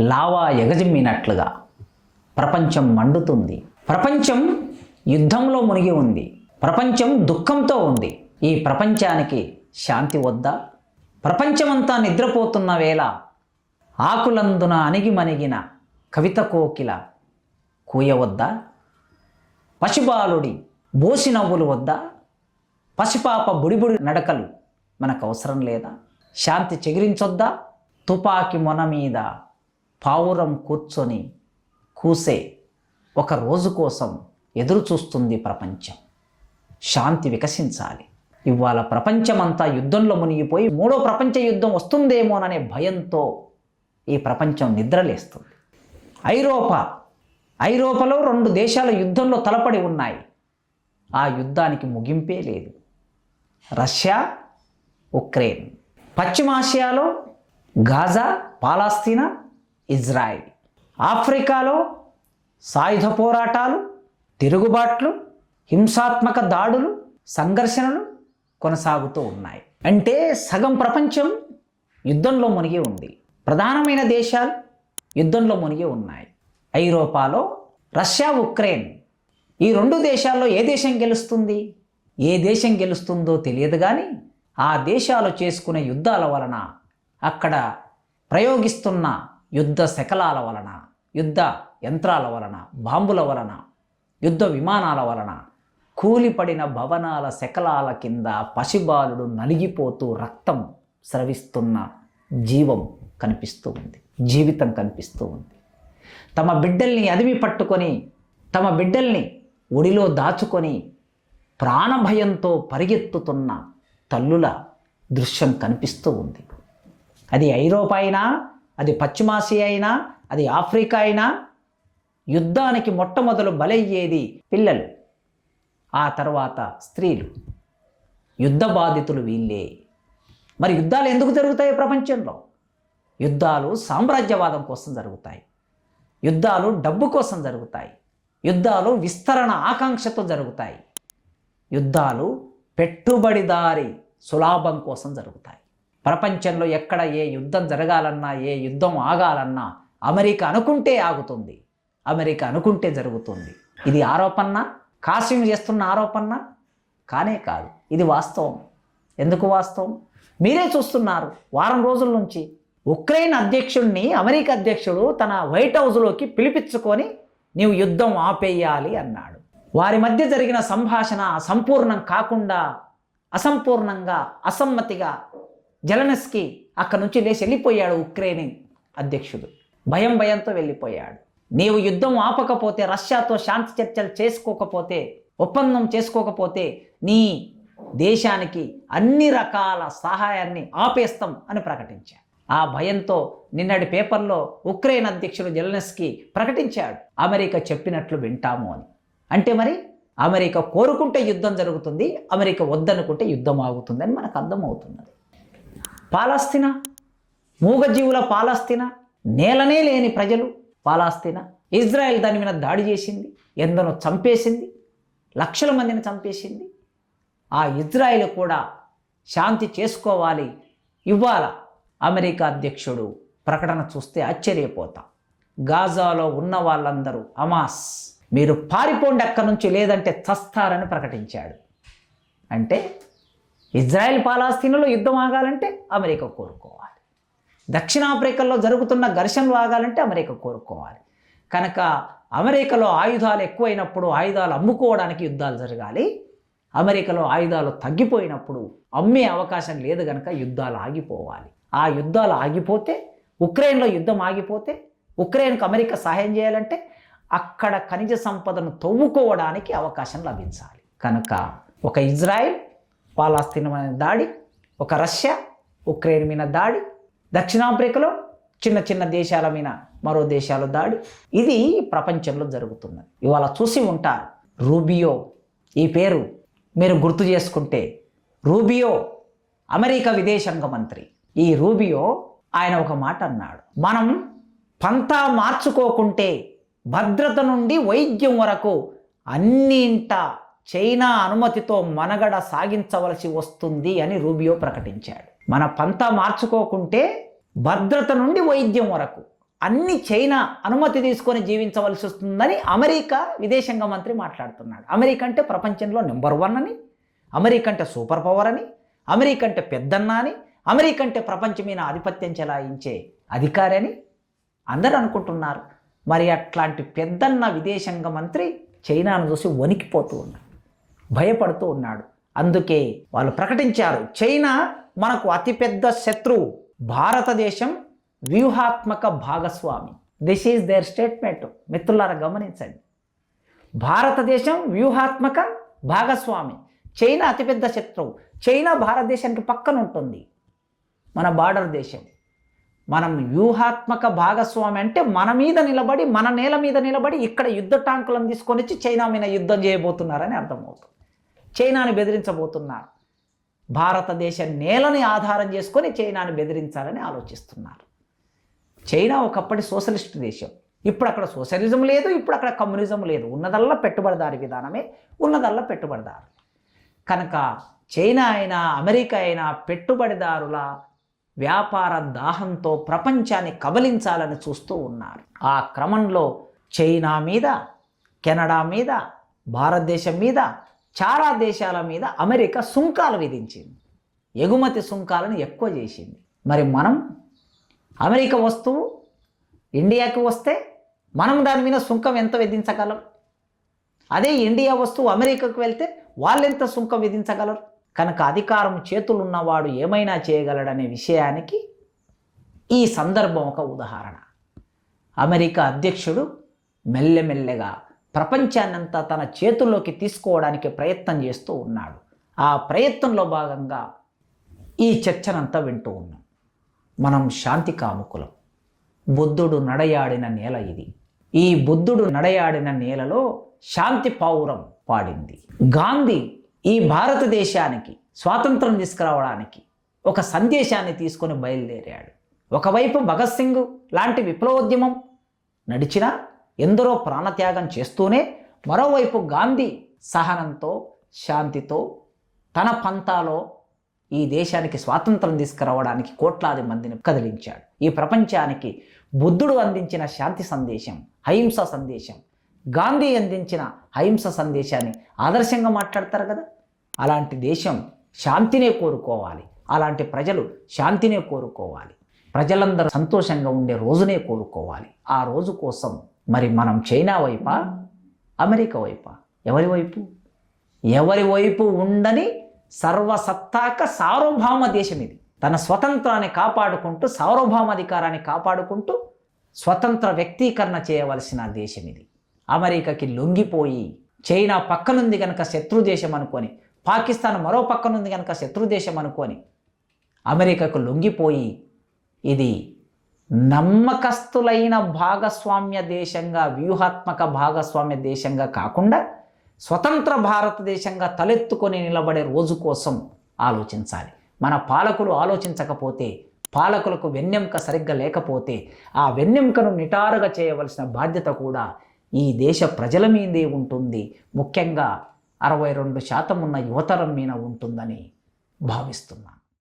Lava ఎగజిమ్మినట్లుగా ప్రపంచం మండుతుంది. ప్రపంచం యుద్ధంలో మునిగి ఉంది. ప్రపంచం దుఃఖంతో ఉంది. ఈ ప్రపంచానికి శాంతి వద్దా? ప్రపంచమంతా నిద్రపోతున్న వేళ ఆకులందున అణిగిమణిగిన కవిత కోకిల కూయవద్దా పశుబాలుడి బోసి నవ్వులు వద్దా? పసిపాప బుడిబుడి నడకలు మనకు అవసరం లేదా? శాంతి చెగిరించొద్దా? తుపాకి మొన మీద పావురం కూర్చొని కూసే ఒక రోజు కోసం ఎదురు చూస్తుంది ప్రపంచం. శాంతి వికసించాలి. ఇవాళ ప్రపంచమంతా యుద్ధంలో మునిగిపోయి మూడో ప్రపంచ యుద్ధం వస్తుందేమోననే భయంతో ఈ ప్రపంచం నిద్రలేస్తుంది. ఐరోపా ఐరోపాలో రెండు దేశాల యుద్ధంలో తలపడి ఉన్నాయి. ఆ యుద్ధానికి ముగింపే లేదు. Russia Ukraine. పశ్చిమాసియాలో గాజా పాలస్తీనా ఇజ్రాయిల్. ఆఫ్రికాలో సాయుధ పోరాటాలు తిరుగుబాట్లు హింసాత్మక దాడులు సంఘర్షణలు కొనసాగుతూ ఉన్నాయి. అంటే సగం ప్రపంచం యుద్ధంలో మునిగి ఉంది. ప్రధానమైన దేశాలు యుద్ధంలో మునిగి ఉన్నాయి. ఐరోపాలో రష్యా ఉక్రెయిన్. ఈ రెండు దేశాల్లో ఏ దేశం గెలుస్తుంది? ఏ దేశం గెలుస్తుందో తెలియదు కానీ ఆ దేశాలు చేసుకునే యుద్ధాల వలన అక్కడ ప్రయోగిస్తున్న యుద్ధ శకలాల వలన యుద్ధ యంత్రాల వలన బాంబుల వలన యుద్ధ విమానాల వలన కూలిపడిన భవనాల శకలాల కింద పసిబాలుడు నలిగిపోతూ రక్తం స్రవిస్తున్న జీవం కనిపిస్తూ ఉంది జీవితం కనిపిస్తూ ఉంది. తమ బిడ్డల్ని అదిమి పట్టుకొని తమ బిడ్డల్ని ఒడిలో దాచుకొని ప్రాణభయంతో పరిగెత్తుతున్న తల్లుల దృశ్యం కనిపిస్తూ ఉంది. అది ఐరోపా అయినా అది పశ్చిమాసియా అయినా అది ఆఫ్రికా అయినా యుద్ధానికి మొట్టమొదలు బలయ్యేది పిల్లలు ఆ తర్వాత స్త్రీలు. యుద్ధ బాధితులు వీళ్ళే. మరి యుద్ధాలు ఎందుకు జరుగుతాయి ప్రపంచంలో? యుద్ధాలు సామ్రాజ్యవాదం కోసం జరుగుతాయి. యుద్ధాలు డబ్బు కోసం జరుగుతాయి. యుద్ధాలు విస్తరణ ఆకాంక్షతో జరుగుతాయి. యుద్ధాలు పెట్టుబడిదారి సులాభం కోసం జరుగుతాయి. ప్రపంచంలో ఎక్కడ ఏ యుద్ధం జరగాలన్నా ఏ యుద్ధం ఆగాలన్నా అమెరికా అనుకుంటే ఆగుతుంది. అమెరికా అనుకుంటే జరుగుతుంది. ఇది ఆరోపణ కాశ్యం చేస్తున్న ఆరోపణ కానే కాదు. ఇది వాస్తవం. ఎందుకు వాస్తవం? మీరే చూస్తున్నారు. వారం రోజుల నుంచి ఉక్రెయిన్ అధ్యక్షుడిని అమెరికా అధ్యక్షుడు తన వైట్ హౌస్లోకి పిలిపించుకొని నీవు యుద్ధం ఆపేయాలి అన్నాడు. వారి మధ్య జరిగిన సంభాషణ సంపూర్ణం కాకుండా అసంపూర్ణంగా అసమ్మతిగా జలనస్కి అక్కడి నుంచి లేచి వెళ్ళిపోయాడు ఉక్రెయిన్ అధ్యక్షుడు. భయం భయంతో వెళ్ళిపోయాడు. నీవు యుద్ధం ఆపకపోతే రష్యాతో శాంతి చర్చలు చేసుకోకపోతే ఒప్పందం చేసుకోకపోతే నీ దేశానికి అన్ని రకాల సహాయాన్ని ఆపేస్తాం అని ప్రకటించాడు. ఆ భయంతో నిన్నటి పేపర్లో ఉక్రెయిన్ అధ్యక్షుడు జెలనస్కి ప్రకటించాడు. అమెరికా చెప్పినట్లు వింటాము అని. అంటే మరి అమెరికా కోరుకుంటే యుద్ధం జరుగుతుంది అమెరికా వద్దనుకుంటే యుద్ధం ఆగుతుందని మనకు అర్థమవుతున్నది. పాలస్తీనా? మూగజీవుల పాలస్తీనా? నేలనే లేని ప్రజలు పాలస్తీనా? ఇజ్రాయెల్ దాని మీద దాడి చేసింది ఎందరో చంపేసింది లక్షల మందిని చంపేసింది. ఆ ఇజ్రాయెల్ కూడా శాంతి చేసుకోవాలి. ఇవ్వాల అమెరికా అధ్యక్షుడు ప్రకటన చూస్తే ఆశ్చర్యపోతాం. గాజాలో ఉన్న వాళ్ళందరూ అమాస్ మీరు పారిపోండి అక్కడి నుంచి లేదంటే చస్తారని ప్రకటించాడు. అంటే ఇజ్రాయెల్ పాలాస్తీన్లో యుద్ధం ఆగాలంటే అమెరికా కోరుకోవాలి. దక్షిణాఫ్రికాలో జరుగుతున్న ఘర్షణలు ఆగాలంటే అమెరికా కోరుకోవాలి. కనుక అమెరికాలో ఆయుధాలు ఎక్కువైనప్పుడు ఆయుధాలు అమ్ముకోవడానికి యుద్ధాలు జరగాలి. అమెరికాలో ఆయుధాలు తగ్గిపోయినప్పుడు అమ్మే అవకాశం లేదు కనుక యుద్ధాలు ఆగిపోవాలి. ఆ యుద్ధాలు ఆగిపోతే ఉక్రెయిన్లో యుద్ధం ఆగిపోతే ఉక్రెయిన్కు అమెరికా సహాయం చేయాలంటే అక్కడ ఖనిజ సంపదను తవ్వుకోవడానికి అవకాశం లభించాలి. కనుక ఒక ఇజ్రాయెల్ పాలాస్తీన్ మీద దాడి ఒక రష్యా ఉక్రెయిన్ మీద దాడి దక్షిణాఫ్రికాలో చిన్న చిన్న దేశాల మీద మరో దేశాల దాడి. ఇది ప్రపంచంలో జరుగుతున్నది. ఇవాళ చూసి ఉంటారు రూబియో. ఈ పేరు మీరు గుర్తు చేసుకుంటే రూబియో అమెరికా విదేశాంగ మంత్రి. ఈ రూబియో ఆయన ఒక మాట అన్నాడు. మనం పంతా మార్చుకోకుంటే భద్రత నుండి వైద్యం వరకు అన్నింటా చైనా అనుమతితో మనగడ సాగించవలసి వస్తుంది అని రూబియో ప్రకటించాడు. మన పంతా మార్చుకోకుంటే భద్రత నుండి వైద్యం వరకు అన్ని చైనా అనుమతి తీసుకొని జీవించవలసి వస్తుందని అమెరికా విదేశాంగ మంత్రి మాట్లాడుతున్నాడు. అమెరికా అంటే ప్రపంచంలో నెంబర్ వన్ అని అమెరికా అంటే సూపర్ పవర్ అని అమెరికా అంటే పెద్దన్న అని అమెరికా అంటే ప్రపంచం మీద ఆధిపత్యం చెలాయించే అధికారి అని అందరూ అనుకుంటున్నారు. మరి అట్లాంటి పెద్దన్న విదేశాంగ మంత్రి చైనాను చూసి వణికిపోతూ ఉన్నాడు. భయపడుతూ ఉన్నాడు. అందుకే వాళ్ళు ప్రకటించారు చైనా మనకు అతిపెద్ద శత్రువు భారతదేశం వ్యూహాత్మక భాగస్వామి. దిస్ ఈజ్ దేర్ స్టేట్మెంట్ మిత్రులారా గమనించండి. భారతదేశం వ్యూహాత్మక భాగస్వామి. చైనా అతిపెద్ద శత్రువు చైనా భారతదేశానికి పక్కన ఉంటుంది. మన బార్డర్ దేశం. మనం వ్యూహాత్మక భాగస్వామి అంటే మన మీద నిలబడి మన నేల మీద నిలబడి ఇక్కడ యుద్ధ టాంకులను తీసుకొని వచ్చి చైనా మీద యుద్ధం చేయబోతున్నారని అర్థమవుతుంది. చైనాని బెదిరించబోతున్నారు. భారతదేశ నేలని ఆధారం చేసుకొని చైనాని బెదిరించాలని ఆలోచిస్తున్నారు. చైనా ఒకప్పటి సోషలిస్ట్ దేశం. ఇప్పుడు అక్కడ సోషలిజం లేదు ఇప్పుడు అక్కడ కమ్యూనిజం లేదు. ఉన్నదల్లా పెట్టుబడిదారి విధానమే ఉన్నదల్లా పెట్టుబడిదారు. కనుక చైనా అయినా అమెరికా అయినా పెట్టుబడిదారుల వ్యాపార దాహంతో ప్రపంచాన్ని కబలించాలని చూస్తూ ఉన్నారు. ఆ క్రమంలో చైనా మీద కెనడా మీద భారతదేశం మీద చాలా దేశాల మీద అమెరికా సుంకాలు విధించింది. ఎగుమతి సుంకాలను ఎక్కువ చేసింది. మరి మనం అమెరికా వస్తువు ఇండియాకి వస్తే మనం దాని మీద సుంకం ఎంత విధించగలం? అదే ఇండియా వస్తువు అమెరికాకు వెళ్తే వాళ్ళు ఎంత సుంకం విధించగలరు? కనుక అధికారం చేతులున్నవాడు ఏమైనా చేయగలడనే విషయానికి ఈ సందర్భం ఒక ఉదాహరణ. అమెరికా అధ్యక్షుడు మెల్లెమెల్లెగా ప్రపంచాన్నంతా తన చేతుల్లోకి తీసుకోవడానికి ప్రయత్నం చేస్తూ ఉన్నాడు. ఆ ప్రయత్నంలో భాగంగా ఈ చర్చనంతా వింటూ ఉన్నాం. మనం శాంతి కాముకులం. బుద్ధుడు నడయాడిన నేల ఇది. ఈ బుద్ధుడు నడయాడిన నేలలో శాంతి పావురం పాడింది. గాంధీ ఈ భారతదేశానికి స్వాతంత్రం తీసుకురావడానికి ఒక సందేశాన్ని తీసుకొని బయలుదేరాడు. ఒకవైపు భగత్ సింగ్ లాంటి విప్లవోద్యమం నడిచినా ఎందరో ప్రాణత్యాగం చేస్తూనే మరోవైపు గాంధీ సహనంతో శాంతితో తన పంతాలో ఈ దేశానికి స్వాతంత్రం తీసుకురావడానికి కోట్లాది మందిని కదిలించాడు. ఈ ప్రపంచానికి బుద్ధుడు అందించిన శాంతి సందేశం అహింస సందేశం గాంధీ అందించిన అహింస సందేశాన్ని ఆదర్శంగా మాట్లాడతారు కదా? అలాంటి దేశం శాంతినే కోరుకోవాలి. అలాంటి ప్రజలు శాంతినే కోరుకోవాలి. ప్రజలందరూ సంతోషంగా ఉండే రోజునే కోరుకోవాలి. ఆ రోజు కోసం మరి మనం చైనా వైపా? అమెరికా వైపా? ఎవరి వైపు? ఎవరి వైపు ఉండని సర్వసత్తాక సార్వభౌమ దేశం ఇది. తన స్వతంత్రాన్ని కాపాడుకుంటూ సార్వభౌమాధికారాన్ని కాపాడుకుంటూ స్వతంత్ర వ్యక్తీకరణ చేయవలసిన దేశం ఇది. అమెరికాకి లొంగిపోయి చైనా పక్కనుంది కనుక శత్రు దేశం అనుకొని పాకిస్తాన్ మరో పక్కనుంది కనుక శత్రు దేశం అనుకొని అమెరికాకు లొంగిపోయి ఇది నమ్మకస్తులైన భాగస్వామ్య దేశంగా వ్యూహాత్మక భాగస్వామ్య దేశంగా కాకుండా స్వతంత్ర భారతదేశంగా తలెత్తుకొని నిలబడే రోజు కోసం ఆలోచించాలి. మన పాలకులు ఆలోచించకపోతే పాలకులకు వెన్నెంక సరిగ్గా లేకపోతే ఆ వెన్నెంకను నిటారుగా చేయవలసిన బాధ్యత కూడా ఈ దేశ ప్రజల మీదే ఉంటుంది. ముఖ్యంగా అరవై రెండు శాతం ఉన్న యువతరం మీద ఉంటుందని భావిస్తున్నాను.